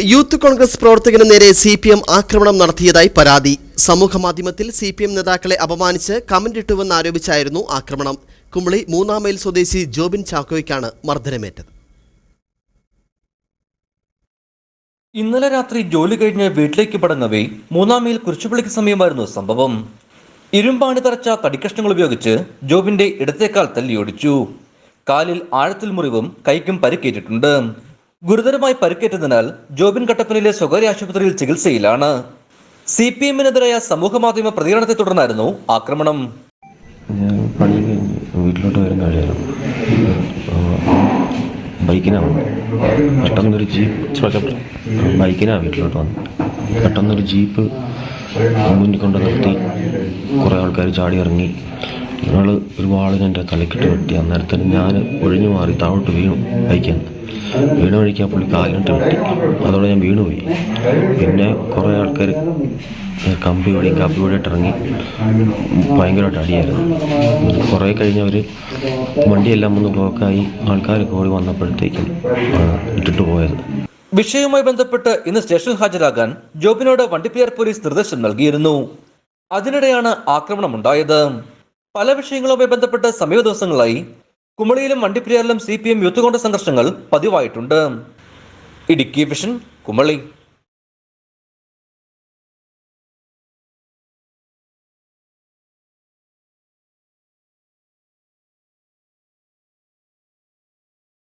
Youth Congress പ്രവർത്തകന് നേരെ C P M ആക്രമണം നടത്തിയതായി പരാതി. സമൂഹമാധ്യമത്തിൽ സി പി എം നേതാക്കളെ അപമാനിച്ച് കമന്റ് ഇട്ടുവെന്ന് ആരോപിച്ചായിരുന്നു ആക്രമണം. കുമ്പളി മൂന്നാം മൈൽ സ്വദേശി ജോബിൻ ചാക്കോയ്ക്കാണ് മർദ്ദനമേറ്റത്. ഇന്നലെ രാത്രി ജോലി കഴിഞ്ഞ് വീട്ടിലേക്ക് പടങ്ങവേ മൂന്നാം മൈൽ കുരിശുപള്ളിക്ക് സമയമായിരുന്നു സംഭവം. ഇരുമ്പാണി തറച്ച തടിക്കഷ്ണങ്ങൾ ഉപയോഗിച്ച് ജോബിന്റെ ഇടത്തേക്കാൽ തല്ലിയൊടിച്ചു. കാലിൽ ആഴത്തിൽ മുറിവും കൈക്കും പരിക്കേറ്റിട്ടുണ്ട്. ഗുരുതരമായി പരിക്കേറ്റതിനാൽ ജോബിൻ കട്ടപ്പനയിലെ സ്വകാര്യ ആശുപത്രിയിൽ ചികിത്സയിലാണ്. സി പി എമ്മിനെതിരായ സമൂഹമാധ്യമ പ്രതികരണത്തെ തുടർന്നായിരുന്നു ആക്രമണം. ഞാൻ പണി വീട്ടിലോട്ട് വരുന്ന വഴിയായിരുന്നു ബൈക്കിനാണ് പെട്ടെന്നൊരു ജീപ്പ് ബൈക്കിനാണ് വീട്ടിലോട്ട് വന്നത്. പെട്ടെന്നൊരു ജീപ്പ് മുന്നിൽ കൊണ്ട് നിർത്തി കുറേ ആൾക്കാർ ചാടി ഇറങ്ങി. ഞങ്ങൾ ഒരു വാളിന് എന്റെ തലക്കിട്ട് വെട്ടി. അന്നേരത്തിന് ഞാൻ ഒഴിഞ്ഞു മാറി താഴോട്ട് വീണു ബൈക്കിൽ വീണ വഴിക്ക് പുള്ളി കാലിനിട്ട് വെട്ടി അതോടെ ഞാൻ വീണുപോയി. പിന്നെ കുറേ ആൾക്കാർ കമ്പി വഴിയും കമ്പി വഴിയായിട്ട് ഇറങ്ങി. ഭയങ്കരമായിട്ട് അടിയായിരുന്നു. കുറേ കഴിഞ്ഞവർ വണ്ടിയെല്ലാം ഒന്ന് ബ്ലോക്കായി ആൾക്കാരൊക്കെ ഓടി വന്നപ്പോഴത്തേക്കും ഇട്ടിട്ട് പോയത്. വിഷയവുമായി ബന്ധപ്പെട്ട് ഇന്ന് സ്റ്റേഷൻ ഹാജരാകാൻ ജോബിനോട് വണ്ടിപ്പെരിയാർ പോലീസ് നിർദ്ദേശം നൽകിയിരുന്നു. അതിനിടെയാണ് ആക്രമണമുണ്ടായത്. പല വിഷയങ്ങളുമായി ബന്ധപ്പെട്ട് സമീപ ദിവസങ്ങളായി കുമളിയിലും വണ്ടിപ്പെരിയാറിലും C P M Youth Congress സംഘർഷങ്ങൾ പതിവായിട്ടുണ്ട്. ഇടുക്കി വിഷൻ കുമളി.